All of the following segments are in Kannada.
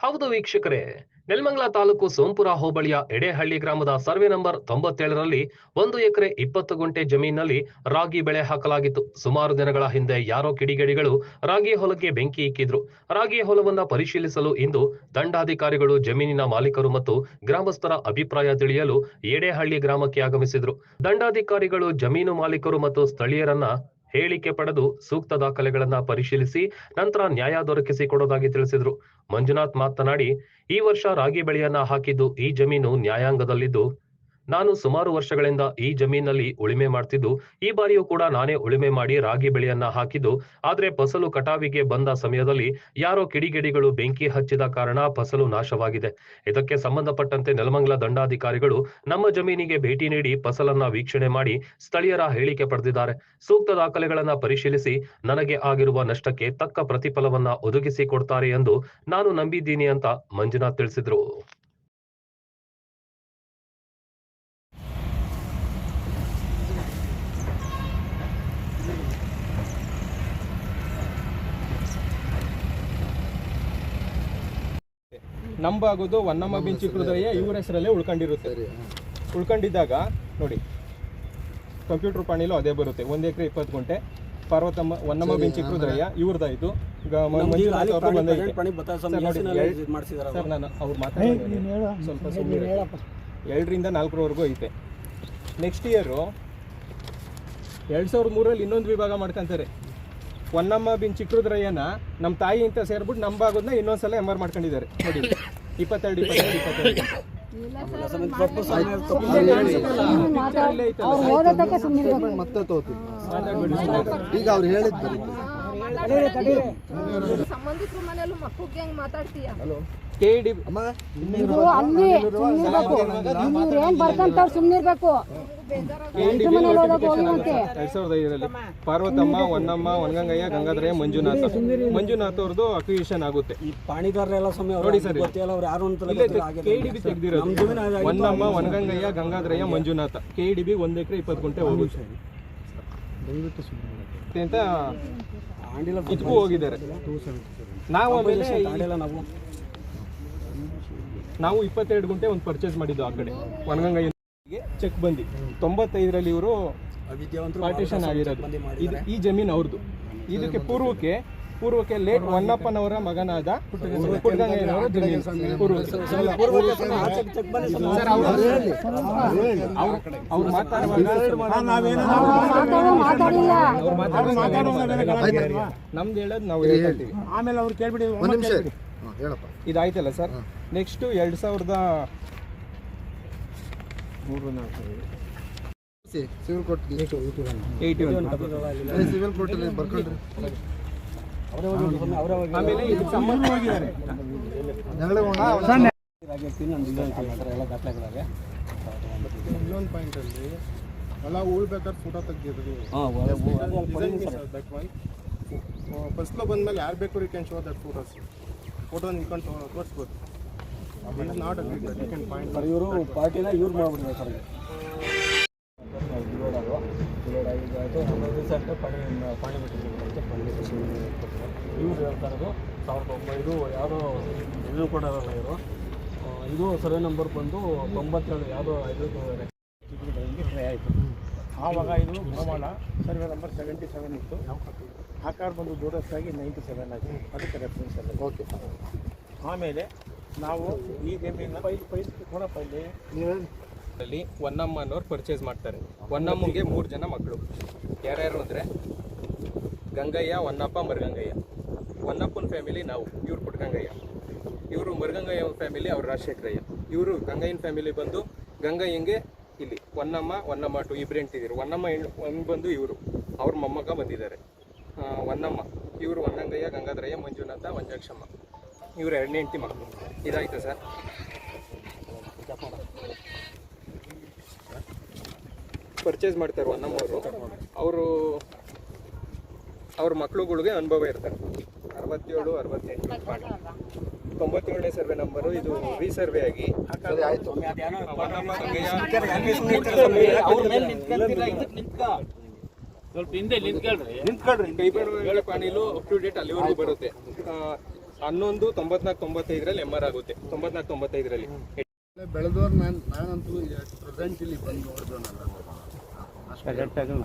ಹೌದು ವೀಕ್ಷಕರೇ, ನೆಲಮಂಗಲ ತಾಲೂಕು ಸೋಂಪುರ ಹೋಬಳಿಯ ಎಡೆಹಳ್ಳಿ ಗ್ರಾಮದ ಸರ್ವೆ ನಂಬರ್ ತೊಂಬತ್ತೇಳರಲ್ಲಿ ಒಂದು ಎಕರೆ ಇಪ್ಪತ್ತು ಗುಂಟೆ ಜಮೀನಿನಲ್ಲಿ ರಾಗಿ ಬೆಳೆ ಹಾಕಲಾಗಿತ್ತು. ಸುಮಾರು ದಿನಗಳ ಹಿಂದೆ ಯಾರೋ ಕಿಡಿಗೇಡಿಗಳು ರಾಗಿ ಹೊಲಕ್ಕೆ ಬೆಂಕಿ ಇಕ್ಕಿದ್ರು. ರಾಗಿ ಹೊಲವನ್ನು ಪರಿಶೀಲಿಸಲು ಇಂದು ದಂಡಾಧಿಕಾರಿಗಳು ಜಮೀನಿನ ಮಾಲೀಕರು ಮತ್ತು ಗ್ರಾಮಸ್ಥರ ಅಭಿಪ್ರಾಯ ತಿಳಿಯಲು ಎಡೆಹಳ್ಳಿ ಗ್ರಾಮಕ್ಕೆ ಆಗಮಿಸಿದ್ರು. ದಂಡಾಧಿಕಾರಿಗಳು ಜಮೀನು ಮಾಲೀಕರು ಮತ್ತು ಸ್ಥಳೀಯರನ್ನ ಹೇಳಿಕೆ ಪಡೆದು ಸೂಕ್ತ ದಾಖಲೆಗಳನ್ನ ಪರಿಶೀಲಿಸಿ ನಂತರ ನ್ಯಾಯ ದೊರಕಿಸಿ ಕೊಡೋದಾಗಿ ತಿಳಿಸಿದ್ರು. ಮಂಜುನಾಥ್ ಮಾತನಾಡಿ, ಈ ವರ್ಷ ರಾಗಿ ಬೆಳೆಯನ್ನ ಹಾಕಿದ್ದು ಈ ಜಮೀನು ನ್ಯಾಯಾಂಗದಲ್ಲಿದ್ದು. ನಾನು ಸುಮಾರು ವರ್ಷಗಳಿಂದ ಈ ಜಮೀನಲ್ಲಿ ಉಳಿಮೆ ಮಾಡ್ತಿದ್ದು, ಈ ಬಾರಿಯೂ ಕೂಡ ನಾನೇ ಉಳಿಮೆ ಮಾಡಿ ರಾಗಿ ಬೆಳೆಯನ್ನ ಹಾಕಿದ್ದು. ಆದ್ರೆ ಫಸಲು ಕಟಾವಿಗೆ ಬಂದ ಸಮಯದಲ್ಲಿ ಯಾರೋ ಕಿಡಿಗೇಡಿಗಳು ಬೆಂಕಿ ಹಚ್ಚಿದ ಕಾರಣ ಫಸಲು ನಾಶವಾಗಿದೆ. ಇದಕ್ಕೆ ಸಂಬಂಧಪಟ್ಟಂತೆ ನೆಲಮಂಗಲ ದಂಡಾಧಿಕಾರಿಗಳು ನಮ್ಮ ಜಮೀನಿಗೆ ಭೇಟಿ ನೀಡಿ ಫಸಲನ್ನ ವೀಕ್ಷಣೆ ಮಾಡಿ ಸ್ಥಳೀಯರ ಹೇಳಿಕೆ ಪಡೆದಿದ್ದಾರೆ. ಸೂಕ್ತ ದಾಖಲೆಗಳನ್ನ ಪರಿಶೀಲಿಸಿ ನನಗೆ ಆಗಿರುವ ನಷ್ಟಕ್ಕೆ ತಕ್ಕ ಪ್ರತಿಫಲವನ್ನ ಒದಗಿಸಿ ಕೊಡ್ತಾರೆ ಎಂದು ನಾನು ನಂಬಿದ್ದೀನಿ ಅಂತ ಮಂಜುನಾಥ್ ತಿಳಿಸಿದ್ರು. ನಂಬಾಗೋದು ಒನ್ನಮ್ಮ ಬಿನ್ ಹೃದಯ ಇವ್ರ ಹೆಸರಲ್ಲೇ ಉಳ್ಕೊಂಡಿರುತ್ತೆ. ಉಳ್ಕೊಂಡಿದ್ದಾಗ ನೋಡಿ ಕಂಪ್ಯೂಟರ್ ಪಾಣಿಲೂ ಅದೇ ಬರುತ್ತೆ. ಒಂದು ಎಕರೆ ಇಪ್ಪತ್ತು ಗುಂಟೆ. ಪಾರ್ವತಮ್ಮ ಒನ್ನಮ್ಮ ಬಿಂಚಿ ಹೃದಯ ಇವ್ರದ್ದಾಯಿತು. ಸರ್ ನಾನು ಅವ್ರು. ಮಾತಾಡಿ ಸ್ವಲ್ಪ ಸುಮ್ಮನೆ ಎರಡರಿಂದ ನಾಲ್ಕರವರೆಗೂ ಐತೆ. ನೆಕ್ಸ್ಟ್ ಇಯರು ಎರಡು ಸಾವಿರದ ಮೂರಲ್ಲಿ ಇನ್ನೊಂದು ವಿಭಾಗ ಮಾಡ್ಕೊಂತಾರೆ. ಒನ್ನಮ್ಮ ಬಿನ್ ಚಿಕ್ಕರುದ್ರಯ್ಯನ ನಮ್ಮ ತಾಯಿ ಅಂತ ಸೇರ್ಬಿಟ್ಟು ನಂಬಾಗೋದನ್ನ ಇನ್ನೊಂದ್ಸಲ ಎಂ ಆರ್ ಮಾಡ್ಕೊಂಡಿದ್ದಾರೆ. ನೋಡಿ ಇಪ್ಪತ್ತೆರಡು ಇಪ್ಪತ್ತೆರಡು ಇಪ್ಪತ್ತೆರಡು. ಈಗ ಅವ್ರು ಹೇಳಿದ್ ಸಂಬಂಧಿಕರು ಸಂಬಂಧಿಕರ ಮನೆಯಲ್ಲೂ ಮಕ್ಕಳಿಗೆ ಹೆಂಗ್ ಮಾತಾಡ್ತೀಯ? ಕೆ ಡಿ ಅಲ್ಲಿ ಸುಮ್ಮನಿರ್ಬೇಕು ಇವ್ರು ಏನ್ ಬರ್ಕಂತವ್ರು ಸುಮ್ಮನಿರ್ಬೇಕು ಎಂಟು ಮನೇಲಿ ಓದೋಕೆ ಹೋಗುವಂತೆ ಎರಡ್ ಸಾವಿರದ ಐದರಲ್ಲಿ ಪಾರ್ವತಮ್ಮ ಒನ್ನಮ್ಮ ಒಣಗಂಗಯ್ಯ ಗಂಗಾಧರಯ್ಯ ಮಂಜುನಾಥ. ಮಂಜುನಾಥ್ ಅವ್ರದ್ದು ಅಕ್ವಿಷನ್ ಆಗುತ್ತೆ. ಈ ಪಾಣಿಗಾರರೆಲ್ಲ ಅವ್ರು ನೋಡಿ ಸರ್ ಗೊತ್ತಿಲ್ಲ ಅವ್ರು ಯಾರು ಅಂತ ಕೆ ಡಿ ಬಿ ತೆಗ್ದಿರೋದು. Onnamma Onagangayya Gangadharayya Manjunatha. K D B ಒಂದ್ ಎಕರೆ ಇಪ್ಪತ್ತು ಗುಂಟೆ ಹೋಗುತ್ತೆ. ಅಂತ ಆಂಡಿಲ ಇದಕ್ಕೂ ಹೋಗಿದ್ದಾರೆ. ನಾವು ಆಮೇಲೆ ಆಂಡಿಲ ನಾವು ಇಪ್ಪತ್ತೆರಡು ಗಂಟೆ ಒಂದು ಪರ್ಚೇಸ್ ಮಾಡಿದ್ದು ಆ ಕಡೆ. ಒಣಗಂಗಯ್ಯ ಚೆಕ್ ಬಂದಿ. ತೊಂಬತ್ತೈದರಲ್ಲಿ ಇವರು ಪಾರ್ಟಿಷನ್ ಆಗಿರೋದು. ಇದು ಈ ಜಮೀನು ಅವ್ರದ್ದು ಇದಕ್ಕೆ ಪೂರ್ವಕ್ಕೆ ಪೂರ್ವಕ್ಕೆ ಲೇಟ್ ಹೊನ್ನಪ್ಪನವರ ಮಗನಾದ ಪುಟ್ಟಗಂಗಯ್ಯನವರ ಜಮೀನು. ಅವ್ರು ಮಾತಾಡುವಾಗ ನಮ್ದು ಹೇಳೋದು ನಾವು ಹೇಳ್ತೀವಿ ಆಮೇಲೆ ಅವ್ರು ಕೇಳ್ಬಿಡಿ ಇದಾಯ್ತಲ್ಲ ಸರ್? ನೆಕ್ಸ್ಟು ಎರಡು ಸಾವಿರದ ಮೂರು ನಾಲ್ಕು. ಸಿವಿಲ್ ಕೋರ್ಟ್ ಏಯ್ಟಿ ಸಿವಿಲ್ ಕೋರ್ಟಲ್ಲಿ ಬರ್ಕೊಂಡ್ರಿ. ಆಮೇಲೆ ಪಾಯಿಂಟಲ್ಲಿ ಎಲ್ಲ ಫೋಟೋ ಬಂದ್ಮೇಲೆ ಯಾರು ಬೇಕು you can show that photos photo ನಿಂತ್ಕೊಂಡು ತೋರಿಸ್ಬೋದು. It is not you can point sir ಇವರು ಪಾರ್ಟಿನ ಇವ್ರು ಮಾಡ್ಬಿಟ್ಟಿದ್ದಾರೆ ಸರ್. ಇವ್ರು ಹೇಳ್ತಾರದು ಸಾವಿರದ ಒಂಬೈನೂರು ಯಾವುದೋ ಇದು ಕೊಡೋರಲ್ಲ ಇವರು ಇದು ಸರ್ವೆ ನಂಬರ್ ಬಂದು ತೊಂಬತ್ತೇಳು ಯಾವುದೋ ಇದು ಟ್ರೈ ಆಯಿತು ಆವಾಗ ಇದು ಪ್ರಮಾಣ ಸರ್ವೆ ನಂಬರ್ ಸೆವೆಂಟಿ ಸೆವೆನ್ ಇತ್ತು. ಆಕಾರ ಬಂದು ಜೋಡಸ್ ಆಗಿ ನೈಂಟಿ ಸೆವೆನ್ ಆಗಿ ಅದಕ್ಕೆ ರೆಫರೆನ್ಸ್ ಎಲ್ಲ ಓಕೆ ಆಮೇಲೆ ನಾವು ಈ ಜಮೀನ ಪೈ ಪೈ ಕೊಡಪ್ಪ ಇಲ್ಲಿ ಅಲ್ಲಿ ಒನ್ನಮ್ಮ ಅನ್ನೋರು ಪರ್ಚೇಸ್ ಮಾಡ್ತಾರೆ. ಒನ್ನಮ್ಮಗೆ ಮೂರು ಜನ ಮಕ್ಕಳು ಯಾರ್ಯಾರು ಅಂದರೆ ಗಂಗಯ್ಯ ಒನ್ನಪ್ಪ ಮರಗಂಗಯ್ಯ. ಒನ್ನಪ್ಪನ ಫ್ಯಾಮಿಲಿ ನಾವು ಇವ್ರು ಪುಟ್ಗಂಗಯ್ಯ ಇವರು ಮರಗಂಗಯ್ಯ ಫ್ಯಾಮಿಲಿ ಅವ್ರ ರಾಜಶೇಖರಯ್ಯ. ಇವರು ಗಂಗಯ್ಯನ ಫ್ಯಾಮಿಲಿ ಬಂದು ಗಂಗಯ್ಯಂಗೆ ಇಲ್ಲಿ ಒನ್ನಮ್ಮ ಒನ್ನಮ್ಮ ಟು ಇಬ್ರು ಹೆಂಡ್ತಿದ್ರು. ಒನ್ನಮ್ಮ ಹೆಣ್ಣು ಒಂದು ಬಂದು ಇವರು. ಅವ್ರ ಮೊಮ್ಮಗ ಬಂದಿದ್ದಾರೆ. ಆ, ಒನ್ನಮ್ಮ ಇವರು ಒನ್ನಂಗಯ್ಯ ಗಂಗಾಧರಯ್ಯ ಮಂಜುನಾಥ ಮಂಜಾಕ್ಷಮ್ಮ ಇವರು ಎರಡನೇ ಹೆಂಡತಿ ಮಕ್ಕಳು ಇದಾಯ್ತು ಸರ್? ಪರ್ಚೇಸ್ ಮಾಡ್ತಾರೆ ಒನ್ನಮ್ಮವರು ಅವರು. ಅವ್ರ ಮಕ್ಳುಗಳಿಗೆ ಅನುಭವ ಇರ್ತಾರೆ. ಅರವತ್ತೇಳು ಅರವತ್ತೆಂಟು ತೊಂಬತ್ತೇಳನೇ ಸರ್ವೆ ನಂಬರು ಇದು ರೀಸರ್ವೆ ಆಗಿ. ಆಯ್ತು. ಸ್ವಲ್ಪ ಹಿಂದೆ ನಿಂತ್ಕೊಳ್ರಿ. ಕೈಬರಗಳ ಪಾಣಿಲು ಅಪ್ ಟು ಡೇಟ್ ಅಲ್ಲಿವರೆಗೂ ಬರುತ್ತೆ. ಹನ್ನೊಂದು ತೊಂಬತ್ನಾಲ್ಕು ತೊಂಬತ್ತೈದರಲ್ಲಿ ಎಂ ಆರ್ ಆಗುತ್ತೆ. ತೊಂಬತ್ನಾಲ್ಕು ತೊಂಬತ್ತೈದರಲ್ಲಿ. ಬೆಳೆದವ್ರು ನಾನು ನಾನಂತೂ ಪ್ರೆಸೆಂಟ್ ಇಲ್ಲಿ ಬಂದು ನೋಡಿದವನಲ್ಲ.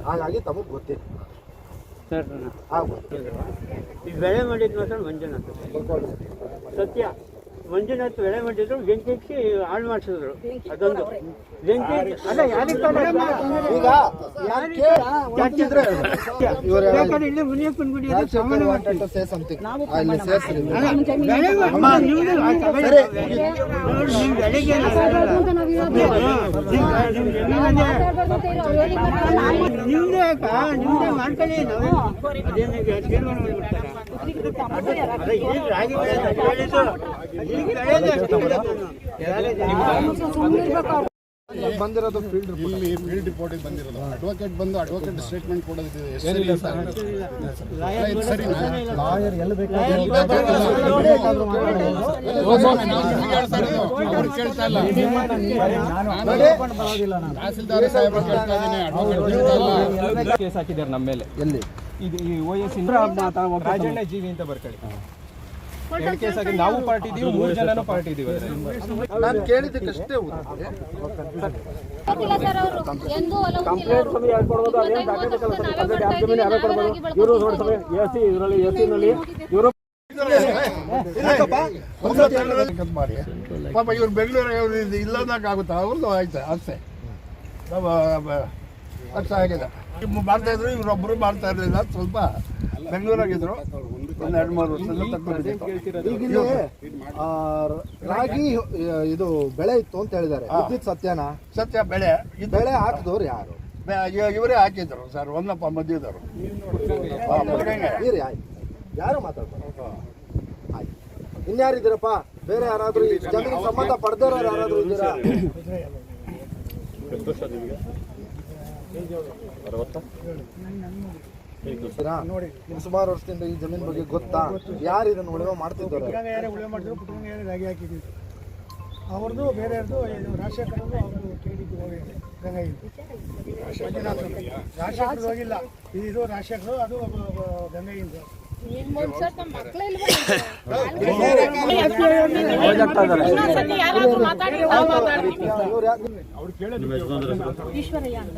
ಹಾಗಾಗಿ ತಮಗೆ ಗೊತ್ತಿತ್ತು ಸರ್ ಆ ಗೊತ್ತಿಲ್ಲ ಈ ಬೆಳೆ ಮಾಡಿದ ಮಾತ್ರ ಮಂಜುನಾಥ್. ಸತ್ಯ. ಮಂಜುನಾಥ್ ಎಳೆ ಮಾಡಿದ್ರು ಬೆಂಕಿ ಹಾಳು ಮಾಡಿಸಿದ್ರು. ಅದೊಂದು. ಬೆಂಕಿ ಅಲ್ಲ ಯಾರಿಗೆ ಇಲ್ಲಿ ಮುನಿಯಪ್ಪನ ಗುಡಿ ಸಾಮಾನ್ಯ ನಿಮ್ದು ಅಕ್ಕ ನಿಮ್ದೇ ಮಾಡ್ಕೊಳ್ಳಿ ನಾವು. ಅದೇನು ತೀರ್ಮಾನ ಮಾಡ್ಬಿಡ್ತಾರ. ಬಂದಿರೋದು ಫೀಲ್ಡ್ ಇಲ್ಲಿ ಫೀಲ್ಡ್ ರಿಪೋರ್ಟ್ ಬಂದಿರೋದು. ಅಡ್ವೊಕೇಟ್ ಬಂದು ಅಡ್ವೊಕೇಟ್ ಸ್ಟೇಟ್ಮೆಂಟ್ ಕೊಡೋದು ಲಾಯರ್ ಎಲ್ಲಿ ಕೇಳ್ತಾ ಇಲ್ಲ. ತಹಸೀಲ್ದಾರ್ ಸಾಹೇಬ್ರು ಕೇಳ್ತಾ ಇದ್ದೀನಿ. advocate ಕೇಳ್ತಾ ಇಲ್ಲ ಕೇಸ್ ಹಾಕಿದ್ದಾರೆ ನಮ್ಮ ಮೇಲೆ. ಎಲ್ಲಿ? ಇದು ಈ ರಾಜಣ್ಣ ಜೀವಿ ಅಂತ ಬರ್ಕೊಳ್ಳಿ ಎರಡು ಕೇಸ್ ಹಾಕಿ ನಾವು ಪಾರ್ಟಿ ಇದೀವಿ ಮೂರು ಜನನೂ ಪಾರ್ಟಿ ಇದೀವಿ. ನಾನು ಕೇಳಿದ್ದಕ್ಕಷ್ಟೇ ಮಾಡಿ. ಪಾಪ ಇವ್ರು ಬೆಂಗಳೂರು ಇಲ್ಲ ಆಗುತ್ತಾ? ಅವ್ರದ್ದು ಆಯ್ತು ಅಷ್ಟೇ. ನಾವು ಅರ್ಥ ಆಗಿದೆ. ಇವ್ರು ಮಾಡ್ತಾ ಇದ್ರು ಇವರೊಬ್ಬರು ಮಾಡ್ತಾ ಇರಲಿಲ್ಲ ಸ್ವಲ್ಪ ಬೆಂಗಳೂರಾಗಿದ್ರು. ಒಂದು ಎರಡು ಮೂರು ವರ್ಷದಿಂದ ತಗೊಂಡಿದ್ದು ಆ, ರಾಗಿ ಇದು ಬೆಳೆ ಇತ್ತು ಅಂತ ಹೇಳಿದ್ದಾರೆ. ವಿದ್ಯುತ್ ಸತ್ಯನ? ಸತ್ಯ ಬೆಳೆ. ಇದು ಬೆಳೆ ಹಾಕಿದವ್ರು ಯಾರು? ಇವರೇ ಹಾಕಿದ್ರು ಸರ್ ಒಂದಪ್ಪ ಮಧ್ಯದವರು. ಯಾರು ಮಾತಾಡ್ತಾರೆ? ಆಯ್ತು. ಇನ್ಯಾರಿದ್ದೀರಪ್ಪ? ಬೇರೆ ಯಾರಾದ್ರೂ ಜನರಿಗೆ ಜಮೀನಿಗೆ ಸಂಬಂಧ ಪಡೆದವರು ಯಾರಾದ್ರೂ ಇದ್ದೀರಾ? ನಿಮ್ಗೆ ಸುಮಾರು ವರ್ಷದಿಂದ ಈ ಜಮೀನ್ ಬಗ್ಗೆ ಗೊತ್ತಾ? ಯಾರು ಇದನ್ನ ಉಳಿವೆ ಮಾಡ್ತಿದ್ದಾರೆ? ಉಳಿವೆ ಮಾಡಿದ್ರು ಪುಟ್ಟಂಗೆ ರಾಗಿ ಹಾಕಿದ್ವಿ. ಅವ್ರದ್ದು ಬೇರೆಯವ್ರದ್ದು ರಾಜಶೇಖರದ್ದು ಅವ್ರದ್ದು ಕೇಳಿದ್ದು ಡಿ ಹೋಗಿದೆ ಗಂಗಾಯಿ ರಾಜಶೇಖರ್ ಹೋಗಿಲ್ಲ ಇದು ರಾಜಶೇಖರ್ ಅದು ಇವ್ರು ನಿಮ್ ಮನ್ಸರ್ ಈಶ್ವರಯ್ಯ ಮಕ್ಳೇ ಇಲ್ವಾ? ಇನ್ನೊಂದ್ಸತಿ ಯಾರಾದ್ರೂ ಮಾತಾಡಿ ನಾವು ಮಾತಾಡ್ತೀವಿ ಇವ್ರು ಯಾಕೆ ಈಶ್ವರಯ್ಯ ಅಂತ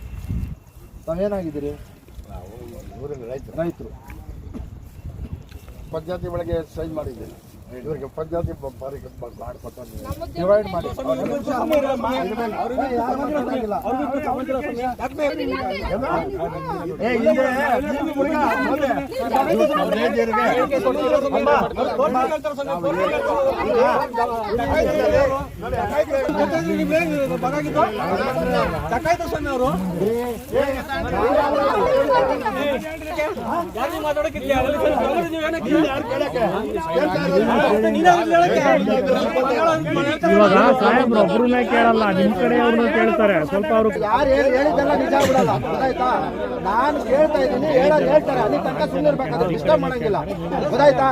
ತಾವೇನಾಗಿದ್ದೀರಿ ರೈತರು. ಪದ್ಧತಿ ಒಳಗೆ ಸೈನ್ ಮಾಡಿದ್ದೀನಿ. ಇವರಿಗೆ ಪಂಚಾಯತಿ ಬಾರಿ ಮಾಡ್ಕೊಟ್ಟು ಡಿವೈಡ್ ಮಾಡಿ. ಇವಾಗ ಸಾಹೇಬ್ರು ಒಬ್ರನ್ನ ಕೇಳಲ್ಲ ನಿಮ್ ಕಡೆ ಅವ್ರನ್ನ ಕೇಳ್ತಾರೆ. ಸ್ವಲ್ಪ ಅವರು ಯಾರು ಹೇಳಿ ಹೇಳಿದ್ದೆಲ್ಲ ನಿಜ ಬಿಡಲ್ಲ ಗೊತ್ತಾಯ್ತಾ? ನಾನು ಕೇಳ್ತಾ ಇದ್ದೀನಿ ಹೇಳೋದು ಹೇಳ್ತಾರೆ. ಅಲ್ಲಿ ತನಕ ಸುಮ್ಮನಿರ್ಬೇಕಾದ್ರೆ ಡಿಸ್ಟರ್ಬ್ ಮಾಡಂಗಿಲ್ಲ. ಗೊತ್ತಾಯ್ತಾ?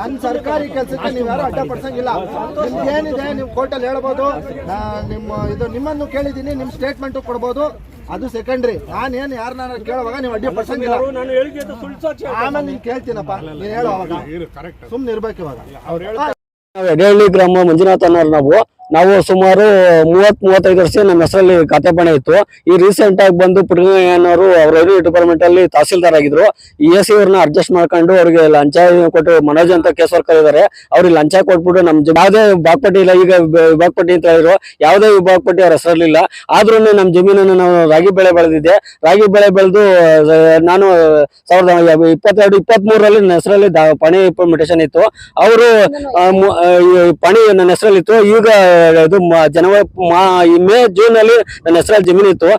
ನನ್ನ ಸರ್ಕಾರಿ ಕೆಲಸಕ್ಕೆ ನೀವು ಯಾರು ಅಡ್ಡಪಡಿಸಂಗಿಲ್ಲ ನಿಮ್ಗೆ ಏನಿದೆ ನೀವು ಕೋರ್ಟಲ್ಲಿ ಹೇಳ್ಬೋದು. ನಿಮ್ಮ ಇದು ನಿಮ್ಮನ್ನು ಕೇಳಿದ್ದೀನಿ ನಿಮ್ಮ ಸ್ಟೇಟ್ಮೆಂಟು ಕೊಡ್ಬೋದು. ಅದು ಸೆಕೆಂಡ್ರಿ ನಾನೇನು ನಾನು ಕೇಳುವಾಗ ನೀವು ಸುಳ್ಳು ಸಾಕ್ಷಿ ಆಮೇಲೆ ನೀನು ಕೇಳ್ತೀನಪ್ಪ. ನೀನು ಹೇಳು ಅವಾಗ. ಸುಮ್ಮನೆ ಇರ್ಬೇಕು ಇವಾಗ. ನಾವು ಎಡೆಹಳ್ಳಿ ಗ್ರಾಮ ಮಂಜುನಾಥ್ ಅನ್ನೋರು ನಾವು ನಾವು ಸುಮಾರು ಮೂವತ್ ಮೂವತ್ತೈದು ವರ್ಷ ನಮ್ಮ ಹೆಸರಲ್ಲಿ ಖಾತೆ ಪಣೆ ಇತ್ತು. ಈ ರೀಸೆಂಟ್ ಆಗಿ ಬಂದು ಪುಟ್ಟಣ್ಣಯ್ಯನವರು ಅವ್ರ ಡಿಪಾರ್ಟ್ಮೆಂಟ್ ಅಲ್ಲಿ ತಹಸೀಲ್ದಾರ್ ಆಗಿದ್ರು. ಈ ಎ ಸಿ ಅವ್ರನ್ನ ಅಡ್ಜಸ್ಟ್ ಮಾಡ್ಕೊಂಡು ಅವ್ರಿಗೆ ಲಂಚ ಕೊಟ್ಟು ಮನೋಜ್ ಅಂತ ಕೇಸ್ ವರ್ಕರ್ ಇದಾರೆ. ಅವ್ರಿಗೆ ಲಂಚ ಕೊಟ್ಬಿಟ್ಟು ನಮ್ ಯಾವುದೇ ಬಾಗ್ಪಟ್ಟಿ ಇಲ್ಲ, ಈಗ ಬ- ವಿಭಾಗಪಟ್ಟಿ ಅಂತ ಹೇಳಿದ್ರು. ಯಾವುದೇ ವಿಭಾಗಪಟ್ಟಿ ಅವ್ರ ಹೆಸರಲ್ಲಿಲ್ಲ ಆದ್ರೂ ನಮ್ಮ ಜಮೀನನ್ನು ನಾವು ರಾಗಿ ಬೆಳೆ ಬೆಳೆದಿದ್ದೆ. ರಾಗಿ ಬೆಳೆ ಬೆಳೆದು ನಾನು ಸಾವಿರದ ಇಪ್ಪತ್ತೆರಡು ಇಪ್ಪತ್ತ್ ಮೂರರಲ್ಲಿ ನನ್ನ ಹೆಸರಲ್ಲಿ ಪಣಿ ಇಂಪ್ಲಿಮೆಂಟೇಶನ್ ಇತ್ತು. ಅವರು ಪಣಿ ನನ್ನ ಹೆಸರಲ್ಲಿತ್ತು ಈಗ ಇದು ಜನವರಿ ಮಾ- ಮೇ ಜೂನ್ ಅಲ್ಲಿ ನನ್ನ ಹೆಸರಲ್ಲಿ ಜಮೀನು ಇತ್ತು.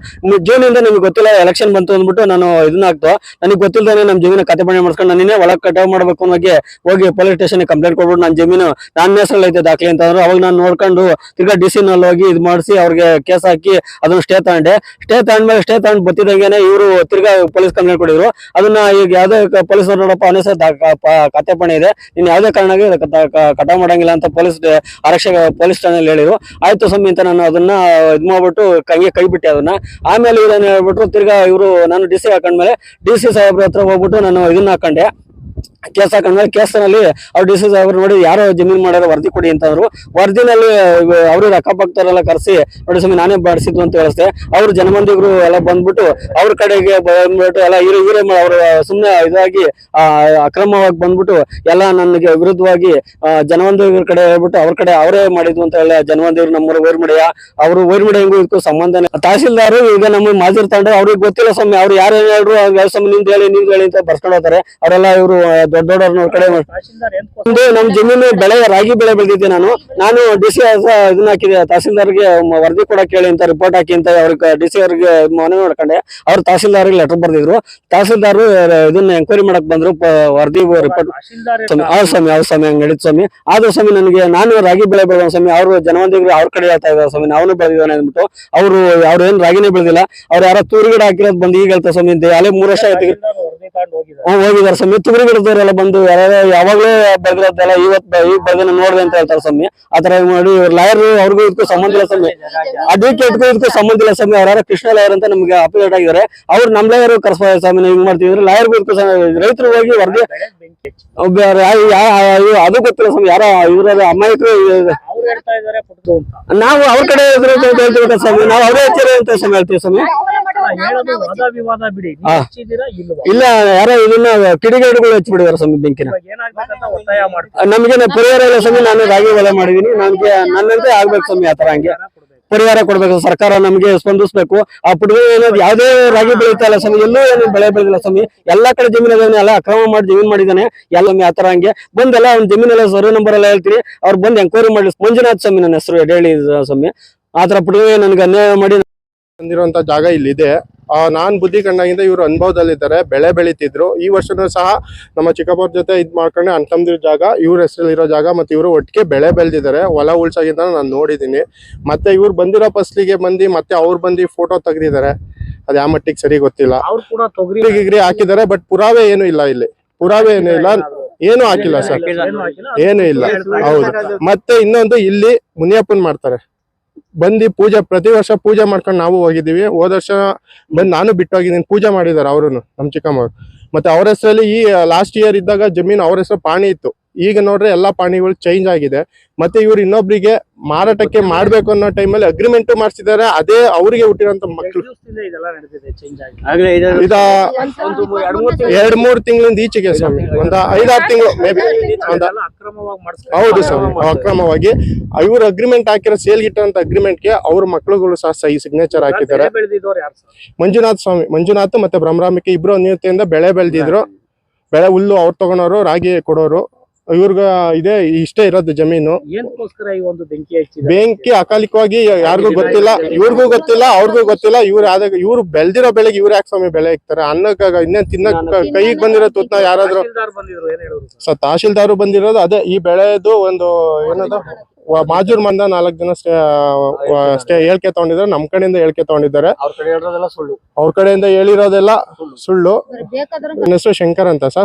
ಜೂನ್ ಇಂದ ನಿಮ್ಗೆ ಗೊತ್ತಿಲ್ಲ ಎಲೆಕ್ಷನ್ ಬಂತು ಅಂದ್ಬಿಟ್ಟು ನಾನು ಇದನ್ನ ಆಗ್ತು ನನಗೆ ಗೊತ್ತಿಲ್ಲದೆ ನಮ್ಮ ಜಮೀನು ಕತೆಪಣೆ ಪಣೆ ಮಾಡ್ಕೊಂಡು ನಾನೇ ಒಳಗೆ ಕಟಾವ್ ಮಾಡ್ಬೇಕು ಅನ್ನೋಗೆ ಹೋಗಿ ಪೊಲೀಸ್ ಸ್ಟೇಷನ್ ಕಂಪ್ಲೇಂಟ್ ಕೊಟ್ಬಿಟ್ಟು ನನ್ನ ಜಮೀನು ನನ್ನ ಹೆಸರಲ್ಲಿ ಐತೆ ದಾಖಲೆ ಅಂತ ಅಂದ್ರು. ಅವಾಗ ನಾನು ನೋಡ್ಕೊಂಡು ತಿರ್ಗಾ ಡಿ ನಲ್ಲಿ ಹೋಗಿ ಇದು ಮಾಡಿಸಿ ಅವ್ರಿಗೆ ಕೇಸ್ ಹಾಕಿ ಅದನ್ನ ಸ್ಟೇ ತಗೊಂಡೆ. ಸ್ಟೇ ತಗೊಂಡ್ಮೇಲೆ ಸ್ಟೇ ತಗೊಂಡು ಬತ್ತಿದಂಗೆ ಇವರು ತಿರ್ಗಾ ಪೊಲೀಸ್ ಕಂಪ್ಲೇಂಟ್ ಕೊಡಿದ್ರು ಅದನ್ನ ಈಗ ಯಾವ್ದೇ ಪೊಲೀಸ್ ನೋಡಪ್ಪ ಅವನ ಕತೆ ಪಣೆ ಇದೆ. ನೀನ್ ಯಾವ್ದೇ ಕಾರಣಕ್ಕೆ ಕಟಾವ್ ಮಾಡಂಗಿಲ್ಲ ಅಂತ ಪೊಲೀಸ್ ಆರಕ್ಷಕ ಪೊಲೀಸ್ ಹೇಳಿದ್ರು. ಆಯ್ತು ಸ್ವಾಮಿ ಅಂತ ನಾನು ಅದನ್ನ ಇದು ಮಾಡ್ಬಿಟ್ಟು ಕೈಗೆ ಕೈ ಬಿಟ್ಟೆ ಅದನ್ನ. ಆಮೇಲೆ ಇದನ್ನ ಹೇಳ್ಬಿಟ್ರು, ತಿರ್ಗಾ ಇವರು ನಾನು ಡಿ ಸಿ ಹಾಕೊಂಡ್ಮೇಲೆ ಡಿ ಸಿ ಸಾಹೇಬ್ರ ಹತ್ರ ಹೋಗ್ಬಿಟ್ಟು ನಾನು ಇದನ್ನ ಹಾಕೊಂಡೆ. ಕೇಸ್ ಹಾಕಂದ್ರೆ ಕೇಸ್ನಲ್ಲಿ ಅವ್ರು ಡಿ ಅವ್ರು ನೋಡಿ ಯಾರೋ ಜಮೀನು ಮಾಡ್ಯಾರ ವರದಿ ಕೊಡಿ ಅಂತಂದ್ರು. ವರದಿನಲ್ಲಿ ಅವರು ಅಕ್ಕಪಕ್ಕದವರೆಲ್ಲ ಕರೆಸಿ, ನೋಡಿ ಸ್ವಾಮಿ, ನಾನೇ ಬಾಡಿಸಿದ್ದು ಅಂತ ಹೇಳಿಸ್ದೆ. ಅವ್ರು ಜನಮಂದಿಗರು ಎಲ್ಲ ಬಂದ್ಬಿಟ್ಟು ಅವ್ರ ಕಡೆಗೆ ಬಂದ್ಬಿಟ್ಟು ಎಲ್ಲ ಇರೋ ಇರೋ ಅವ್ರ ಸುಮ್ಮನೆ ಇದಾಗಿ ಅಕ್ರಮವಾಗಿ ಬಂದ್ಬಿಟ್ಟು ಎಲ್ಲ ನನಗೆ ವಿರುದ್ಧವಾಗಿ ಜನಮಂದಿಗರ ಕಡೆ ಹೇಳ್ಬಿಟ್ಟು ಅವ್ರ ಕಡೆ ಅವರೇ ಮಾಡಿದ್ವು ಅಂತ ಹೇಳಿ ಜನಮಂದಿಗರು ನಮ್ಮೂರು ವೈರ್ಮಡಿಯ, ಅವರು ವೈರ್ಮಡಿ ಹೆಂಗೂ ಇದಕ್ಕೂ ಸಂಬಂಧ ತಹಸೀಲ್ದಾರು ಈಗ ನಮ್ಮ ಮಾಜಿ ತಂಡ ಅವ್ರಿಗೆ ಗೊತ್ತಿಲ್ಲ ಸ್ವಾಮಿ, ಅವ್ರು ಯಾರು ಹೇಳ್ರು ಸ್ವಾಮಿ ಹೇಳಿ, ನಿಂದ ಹೇಳಿ ಅಂತ ಬರ್ಸ್ಕೊಂಡು ಹೋಗ್ತಾರೆ. ಅವರೆಲ್ಲ ಇವರು ದೊಡ್ಡ ದೊಡ್ಡವ್ರ ಕಡೆ ಒಂದು ನಮ್ ಜಮೀನು ಬೆಳೆ ರಾಗಿ ಬೆಳೆ ಬೆಳೆದಿದ್ದೆ ನಾನು. ನಾನು ಡಿ ಸಿ ಇದನ್ನ ಹಾಕಿದೆ. ತಹಸೀಲ್ದಾರ್ಗೆ ಗೆ ವರದಿ ಕೊಡಕ್ ಹೇಳಿ ಅಂತ ರಿಪೋರ್ಟ್ ಹಾಕಿ ಅಂತ ಅವ್ರಿಗೆ ಡಿ ಸಿ ಅವ್ರಿಗೆ ಮನವಿ ಮಾಡ್ಕೊಂಡೆ. ಅವ್ರು ತಹಸೀಲ್ದಾರ್ಗೆ ಲೆಟರ್ ಬರ್ದಿದ್ರು. ತಹಸೀಲ್ದಾರ್ ಇದನ್ನ ಎಂಕ್ವೈರಿ ಮಾಡಕ್ ಬಂದ್ರು. ವರದಿ ರಿಪೋರ್ಟ್ ಅವ್ರ ಸ್ವಾಮಿ ಸಮಯ ಸ್ವಾಮಿ ಹಂಗ್ ನಡೀತು ಸ್ವಾಮಿ. ಆದ್ರೂ ಸ್ವಾಮಿ ನನಗೆ ನಾನು ರಾಗಿ ಬೆಳೆ ಬೆಳೆದ ಸ್ವಾಮಿ. ಅವರು ಜನವಂತಿಗಳು ಅವ್ರ ಕಡೆ ಹೇಳ್ತಾ ಇದ್ದಾರೆ ಸ್ವಾಮಿ. ನಾವು ಬೆಳೆದಿದ್ದಾನೆ ಅಂದ್ಬಿಟ್ಟು ಅವರು ಅವ್ರು ಏನ್ ರಾಗಿನೇ ಬೆಳೆದಿಲ್ಲ. ಅವ್ರು ಯಾರೋ ತೂರು ಗಿಡ ಹಾಕಿರೋದು ಬಂದು ಈಗ ಹೇಳ್ತಾರೆ ಸ್ವಾಮಿ. ಅಲ್ಲೇ ಮೂರು ವರ್ಷ ಆಯ್ತು. ಹ್ಮ್ ಹೋಗಿದ್ದಾರೆ. ಸ್ವಾಮಿ. ತುಗರಿ ಗಿಡದವರೆಲ್ಲ ಬಂದು ಯಾರ್ಯಾರೋ ಯಾವಾಗ್ಲೂ ಬೆಳೆದಿರೋದೆಲ್ಲ ಇವತ್ ಈಗ ಬರ್ಗಿನ ನೋಡ್ದೆ ಅಂತ ಹೇಳ್ತಾರೆ ಸ್ವಾಮಿ. ಆತರ ಮಾಡಿ ಲಾಯರ್ ಅವ್ರಿಗೂ ಇದಕ್ಕೂ ಸಂಬಂಧ ಇಲ್ಲ ಸ್ವಾಮಿ. ಅದಕ್ಕೆ ಇದಕ್ಕೂ ಸಂಬಂಧ ಇಲ್ಲ ಸ್ವಾಮಿ. ಅವರ ಕೃಷ್ಣ ಲಾಯರ್ ಅಂತ ನಮ್ಗೆ ಅಪ್ಡೇಟ್ ಆಗಿದ್ದಾರೆ. ಅವ್ರು ನಮ್ ಲಾಯರ್ ಕರ್ಸ್ಬೋದು ಸ್ವಾಮಿ ಹಿಂಗ್ ಮಾಡ್ತಿದ್ರು ಲಾಯರ್ಗೂ ಇದಕ್ಕೂ ರೈತರು ಹೋಗಿ ವರದಿ ಅದು ಗೊತ್ತಿಲ್ಲ ಸ್ವಾಮಿ. ಯಾರ ಇವ್ರ ಅಮಾಯಕರು ನಾವು ಅವ್ರ ಕಡೆ ಇದ್ರು ಅಂತ ಹೇಳ್ತೀವಿ ಸ್ವಾಮಿ. ನಾವು ಅವ್ರೇ ಅಂತ ಸ್ವಾಮಿ ಹೇಳ್ತೀವಿ ಸ್ವಾಮಿ. ವಾದ ವಿವಾದ ಬಿಡಿ. ನೀವು ಹಾ. ಹಚ್ಚಿದ್ದೀರಾ ಇಲ್ವಾ ಇಲ್ಲ ಯಾರೋ ಇದನ್ನ ಕಿಡಿಗೇಡಿಗಳು ಹಚ್ಚಿಬಿಡಿದಾರೆ ಸ್ವಾಮಿ ಬೆಂಕಿನ. ಇವಾಗ ಏನಾಗ್ಬೇಕಂತ ಒತ್ತಾಯ ಪರಿಹಾರ ಇಲ್ಲ ಸ್ವಾಮಿ ನಾನು ರಾಗಿ ಹೊಲ ಮಾಡಿದೀನಿ. ನನಗೆ ನನ್ನಂತೆ ಆಗ್ಬೇಕು ಸ್ವಾಮಿ ಆತರ ಹಂಗೆ. ಪರಿಹಾರ ಕೊಡ್ಬೇಕು. ಸರ್ಕಾರ ನಮಗೆ ಸ್ಪಂದಿಸ್ಬೇಕು. ಆ ಪುಡುವೆ ಏನಾದ್ರು ಯಾವ್ದೇ ರಾಗಿ ಬೆಳೀತಾ ಇಲ್ಲ ಸ್ವಾಮಿ ಎಲ್ಲೂ ಏನು ಬೆಳೆ ಬೆಳೆದಿಲ್ಲ ಸ್ವಾಮಿ. ಎಲ್ಲಾ ಕಡೆ ಜಮೀನ ಎಲ್ಲ ಅಕ್ರಮ ಮಾಡಿ ಜಮೀನ್ ಮಾಡಿದಾನೆ ಎಲ್ಲ ಸ್ವಾಮಿ ಆತರ ಹಂಗೆ. ಬಂದೆಲ್ಲ ಅವ್ನ ಜಮೀನೆಲ್ಲ ಸರ್ವೆ ನಂಬರ್ ಎಲ್ಲ ಹೇಳ್ತೀನಿ. ಅವ್ರು ಬಂದು ಎಂಕ್ವೈರಿ ಮಾಡಿ. ಮಂಜುನಾಥ್ ಸ್ವಾಮಿ ನನ್ನ ಹೆಸರು ಎಡೇಳಿ ಸ್ವಾಮಿ. ಆತರ ಪುಡುವೆ ನನ್ಗೆ ಅನ್ಯಾಯ ಮಾಡಿ ಬಂದಿರುವಂತ ಜಾಗ ಇಲ್ಲಿದೆ. ಆ, ನಾನ್ ಬುದ್ಧಿ ಕಂಡಾಗಿಂದ ಇವರು ಅನುಭವದಲ್ಲಿದ್ದಾರೆ. ಬೆಳೆ ಬೆಳೀತಿದ್ರು. ಈ ವರ್ಷನೂ ಸಹ ನಮ್ಮ ಚಿಕ್ಕಪ್ಪವ್ರ ಜೊತೆ ಇದ್ ಮಾಡ್ಕೊಂಡು ಅಣ್ತಂದಿರೋ ಜಾಗ ಇವ್ರ ಹೆಸರಲ್ಲಿರೋ ಜಾಗ ಮತ್ತೆ ಇವರು ಒಟ್ಟಿಗೆ ಬೆಳೆ ಬೆಳೆದಿದ್ದಾರೆ. ಹೊಲ ಉಳ್ಸಾಗಿಂದ ನಾನು ನೋಡಿದ್ದೀನಿ ಮತ್ತೆ ಇವ್ರು ಬಂದಿರೋ ಫಸ್ಲಿಗೆ ಬಂದು ಮತ್ತೆ ಅವ್ರು ಬಂದು ಫೋಟೋ ತೆಗ್ದಿದ್ದಾರೆ. ಅದ್ ಯಾವ ಮಟ್ಟಿಗೆ ಸರಿ ಗೊತ್ತಿಲ್ಲ. ಅವ್ರು ಕೂಡ ತೊಗರಿ ಗಿಗ್ರಿ ಹಾಕಿದ್ದಾರೆ ಬಟ್ ಪುರಾವೆ ಏನು ಇಲ್ಲ ಇಲ್ಲಿ. ಪುರಾವೆ ಏನು ಇಲ್ಲ. ಏನು ಹಾಕಿಲ್ಲ ಸರ್. ಏನು ಇಲ್ಲ. ಹೌದು. ಮತ್ತೆ ಇನ್ನೊಂದು ಇಲ್ಲಿ ಮುನಿಯಪ್ಪನ್ ಮಾಡ್ತಾರೆ. ಬಂದು ಪೂಜೆ, ಪ್ರತಿ ವರ್ಷ ಪೂಜೆ ಮಾಡ್ಕೊಂಡು ನಾವು ಹೋಗಿದ್ದೀವಿ. ಹೋದ ವರ್ಷ ಬಂದು ನಾನು ಬಿಟ್ಟು ಹೋಗಿದ್ದೀನಿ ಪೂಜೆ ಮಾಡಿದ್ದಾರೆ ಅವರು ನಮ್ಮ ಚಿಕ್ಕಮ್ಮ ಮತ್ತೆ ಅವ್ರ ಹೆಸರಲ್ಲಿ ಈ ಲಾಸ್ಟ್ ಇಯರ್ ಇದ್ದಾಗ ಜಮೀನು ಅವ್ರ ಹೆಸರು ಪಾಣಿ ಇತ್ತು. ಈಗ ನೋಡ್ರೆ ಎಲ್ಲಾ ಪಾಣಿಗಳು ಚೇಂಜ್ ಆಗಿದೆ. ಮತ್ತೆ ಇವ್ರು ಇನ್ನೊಬ್ರಿಗೆ ಮಾರಾಟಕ್ಕೆ ಮಾಡ್ಬೇಕು ಅನ್ನೋ ಟೈಮಲ್ಲಿ ಅಗ್ರಿಮೆಂಟ್ ಮಾಡಿಸಿದ್ದಾರೆ. ಅದೇ ಅವರಿಗೆ ಹುಟ್ಟಿರೋಂತ ಎಷ್ಟು ಮಕ್ಕಳು ಇದ. ಎರಡ್ ಮೂರ್ ತಿಂಗಳಿಂದ ಈಚೆಗೆ ಸ್ವಾಮಿ. ಒಂದ ಐದಾರು ತಿಂಗಳು ಮೇ ಬಿ ಒಂದ ಅಕ್ರಮವಾಗಿ ಮಾಡಿಸ್ತಾರೆ. ಹೌದು ಸ್ವಾಮಿ ಅಕ್ರಮವಾಗಿ ಇವ್ರು ಅಗ್ರಿಮೆಂಟ್ ಹಾಕಿರೋ ಸೇಲ್ ಇಟ್ಟಂತ ಅಗ್ರಿಮೆಂಟ್ಗೆ ಅವ್ರ ಮಕ್ಕಳುಗಳು ಸಹ ಸಹಿ ಸಿಗ್ನೇಚರ್ ಹಾಕಿದ್ದಾರೆ. ಮಂಜುನಾಥ್ ಸ್ವಾಮಿ ಮಂಜುನಾಥ್ ಮತ್ತೆ ಬ್ರಹ್ಮರಾಮಿಕೆ ಇಬ್ರು ಅನ್ಯತೆಯಿಂದ ಬೆಳೆ ಬೆಳೆದಿದ್ರು. ಬೆಳೆ ಹುಲ್ಲು ಅವ್ರು ತಗೊಳೋರು ರಾಗಿ ಕೊಡೋರು. ಇವ್ರಿಗ ಇದೇ ಇಷ್ಟೇ ಇರೋದು ಜಮೀನು. ಏನಕ್ಕೋಸ್ಕರ ಈ ಒಂದು ಬೆಂಕಿ ಹಚ್ಚಿದೆ ಬೆಂಕಿ ಅಕಾಲಿಕವಾಗಿ ಯಾರಿಗೂ ಗೊತ್ತಿಲ್ಲ ಇವ್ರಿಗೂ ಗೊತ್ತಿಲ್ಲ ಅವ್ರಿಗೂ ಗೊತ್ತಿಲ್ಲ ಇವ್ರು ಯಾವ್ದಾಗ ಇವ್ರು ಬೆಳ್ದಿರೋ ಬೆಳೆಗೆ ಇವ್ರು ಯಾಕೆ ಸ್ವಾಮಿ ಬೆಳೆ ಇಕ್ತಾರೆ ಅನ್ನಕ್ಕಾಗ ಇನ್ನೇನ್ ತಿನ್ನಕ್ ಕೈಗೆ ಬಂದಿರೋ ತೂತ್ನ ಯಾರಾದ್ರೂ ಸೊ ತಹಶೀಲ್ದಾರು ಬಂದಿರೋದು ಅದೇ ಈ ಬೆಳೆದು ಒಂದು ಏನದು ಮಾಜೂರ್ ಮಂದ ನಾಲ್ಕು ಜನ ಸ್ಟೇ ಹೇಳಿಕೆ ತಗೊಂಡಿದ್ದಾರೆ ನಮ್ ಕಡೆಯಿಂದ ಹೇಳಿಕೆ ತಗೊಂಡಿದ್ದಾರೆ. ಅವ್ರ ಕಡೆ ಹೇಳಿರೋದೆಲ್ಲ ಸುಳ್ಳು. ಅವ್ರ ಕಡೆಯಿಂದ ಹೇಳಿರೋದೆಲ್ಲ ಸುಳ್ಳು. ನನ್ನ ಹೆಸರು ಶಂಕರ್ ಅಂತ ಸರ್.